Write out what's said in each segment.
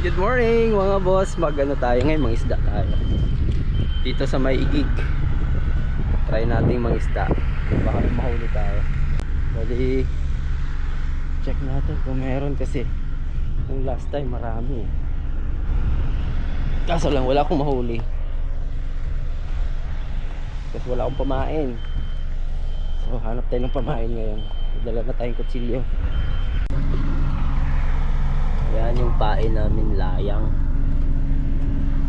Good morning mga boss. Mag-ano tayo ngayon, mga isda tayo. Dito sa may igig. Try nating mga isda. Baka mahuli tayo. Bali, check natin kung meron kasi yung last time marami. Kaso lang wala akong mahuli. Kasi wala akong pamain. So hanap tayo ng pamain ngayon. Dala na tayong kutsilyo. Yan yung pain namin layang.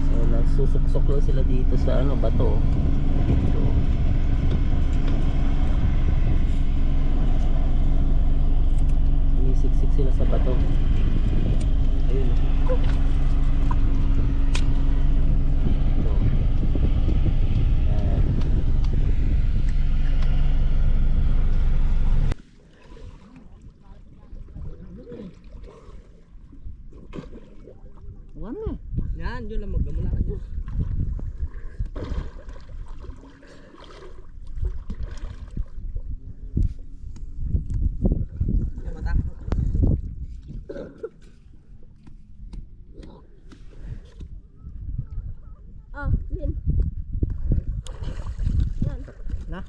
So nagsusuksok lang sila dito sa ano bato. Dito. Sumisiksik sila sa bato. Ayun. Ito. Yan. One na. Yan, yun lang maggamula ka dyan. Yan, mata. Oh, yun. Yan. Na?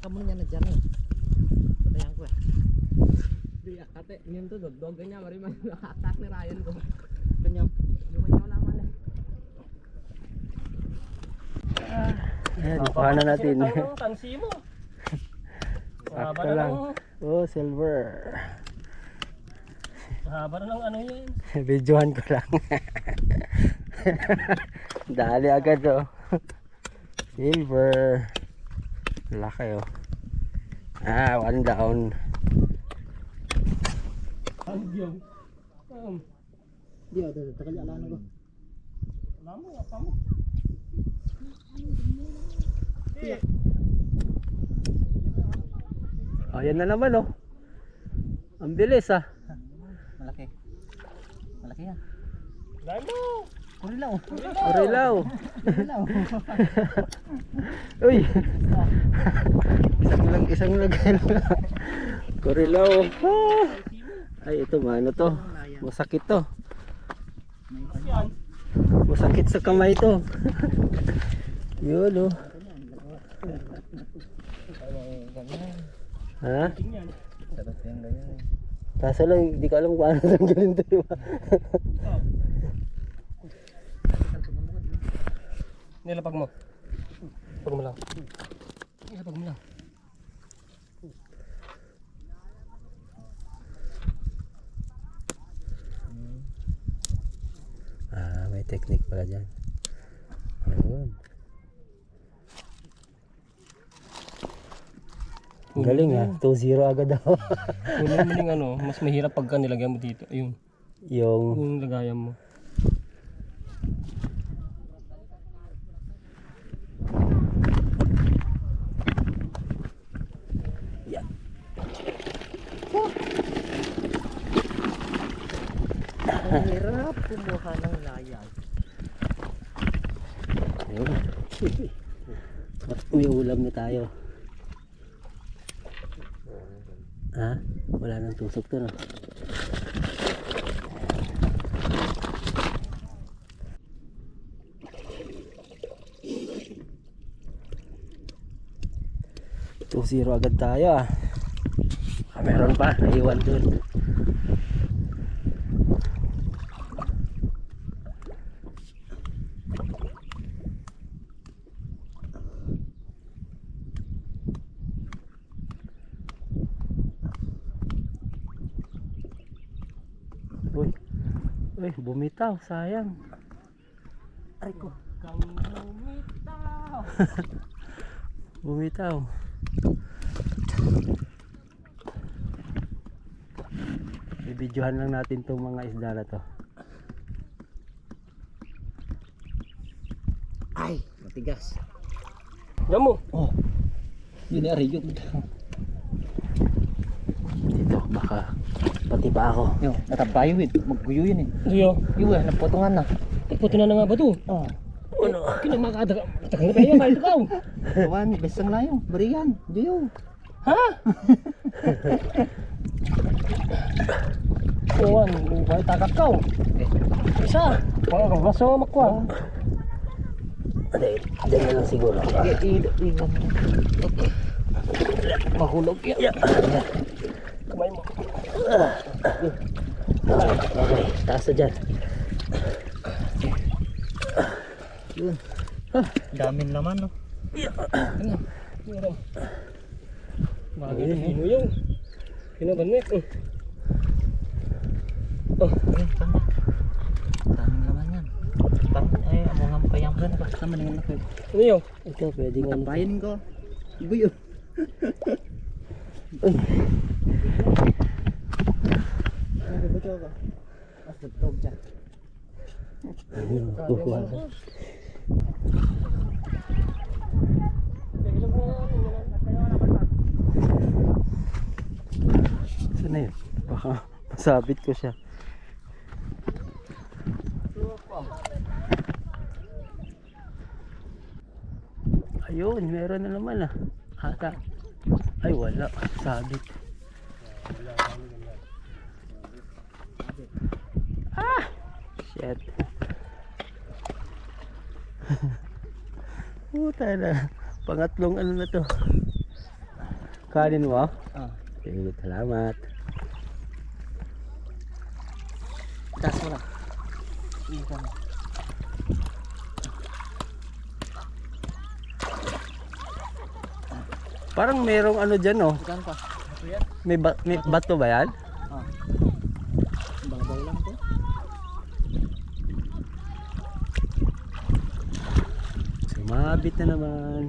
Kamu niya na dyan eh. Patayan ko eh. Di, ate, yun to, dog ganyan, mariman naka-attack ni Ryan ko. Kanya, yung kanya wala man eh. Ayan, kuha na natin. Tansi mo. Sakto lang. Oh, silver. Haba na ng ano yan. Videohan ko lang. Dali agad oh. Silver. Laki oh. Ah, one down. Andiyo. Um, Di oh, takal ala na ko. wala mo, apa mo. Oh, yan na naman oh. Ang bilis ah. Malaki. Malaki yan. Dahil mo. Kurilaw. Orilaw. Kurilaw. Uy. isang lang, isang lang. Kurilaw. Ah. Ay, ito mano to. Masakit to. Masakit sa kamay to. Yun oh. Ha? Sarap yan ganyan. Kaso lang, hindi ko alam kung paano tanggalin to. Diba? Nilapag mo. Pag mo lang. Nilapag mo lang. Ah, may technique pala dyan. Ayun. Galing ah, 2-0 agad ako. Kunin mo yung ano, mas mahirap pagka nilagyan mo dito. Ayun, yung yung lagayan mo. Ang hirap kumuha ng layang. At may ulam na tayo. Ha? Wala nang tusok to no? Two zero agad tayo ah. Ah, meron pa, naiwan dun. Uy, uy, bumitaw, sayang. Ay ko, Kang lumitaw. bumitaw. Bibidyohan lang natin tong mga isda na to. Ay, matigas. Yan mo. Oh, Yun na rin yun. dito, baka pati pa ako. Yo, natabayo yun. Magguyo yun eh. Yo. Yo, eh, napotungan na. Napotungan na nga ba to? Oo. Ano? Kinamagadaga. Matagal na tayo, kahit ikaw. Kawan, besang layo. Bariyan. Diyo. Ha? Kuwan, buhay takat ka. Isa. Mga kabaso makwa. Hindi, dyan na lang siguro. Mahulog yan. Yeah. Okay, taas na dyan. Daming laman, no? Bagay na sino yung. Kinabanik. Oh. Tama. Daming laman yan. Tam, ay, amo nga mukayang ka na ba? Tama naman ako. Ano yung? Ito, pwede nga. Ko. Ibuyo. Kukuha. Saan na yun? Baka masabit ko siya. Ayun, meron na naman ah. Ata. Ay, wala. Sabit. Ah! Shit. Puta na. Pangatlong ano na to. Kanin mo? Ah. Sige, salamat. Taas mo lang. Ikan. Parang merong ano dyan oh. Pa. May, ba- may bato ba yan? Ah. Babaw lang to. Sumabit na naman.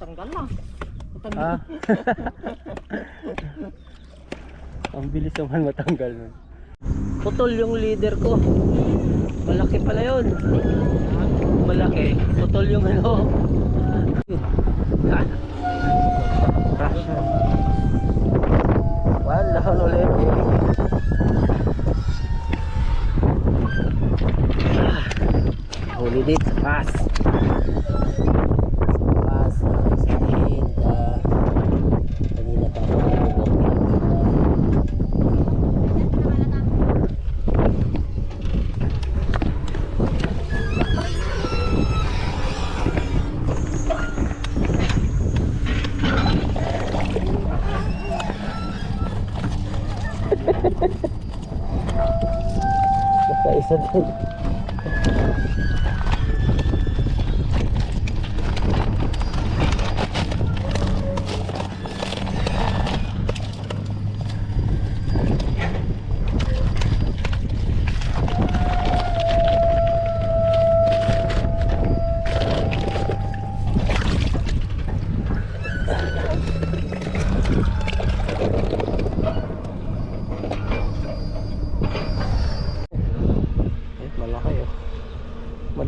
Tanggal na. Ah. Ang bilis naman matanggal nun. Putol yung leader ko. Malaki pala yun. Malaki. Putol yung ano.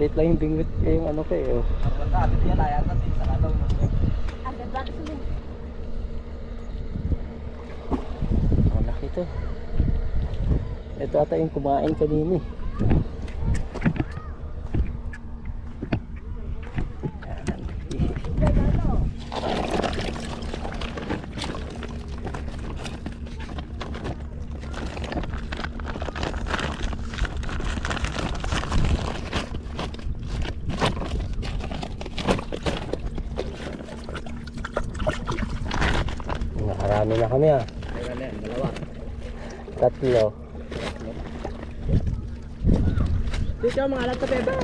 Maliit lang yung bingot eh, yung ano ko eh oh. Malaki to. Ito ata yung kumain kanina eh. Nakarami na kami ah. Kaya na dalawa. Tatlo. Dito mga alat sa bebe.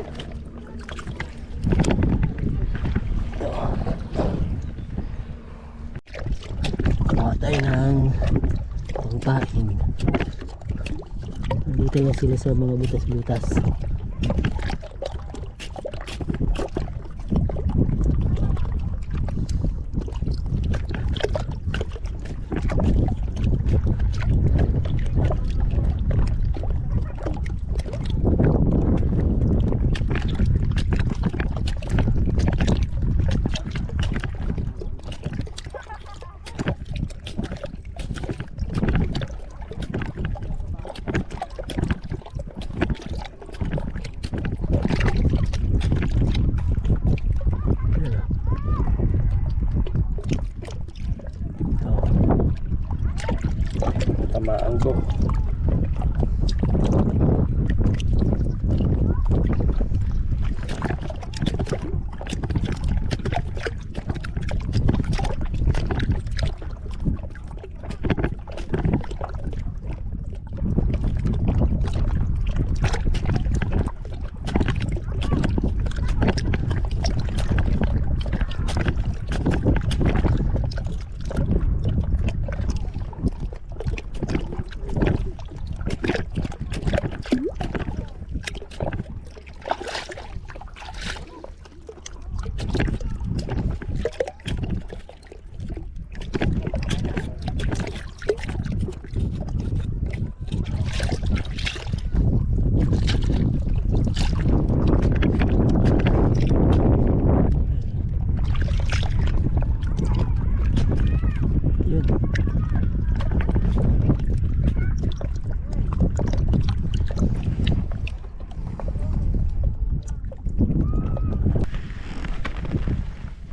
Kuha tayo ng pangkain. Dito na sila sa mga butas-butas.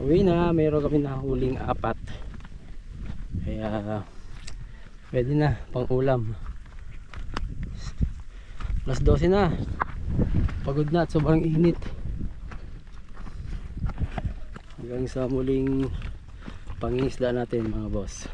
Uwi na, mayroon kami nahuling apat. Kaya pwede na, pang ulam. Plus 12 na. Pagod na at sobrang init. Hanggang sa muling pangingisda natin mga boss.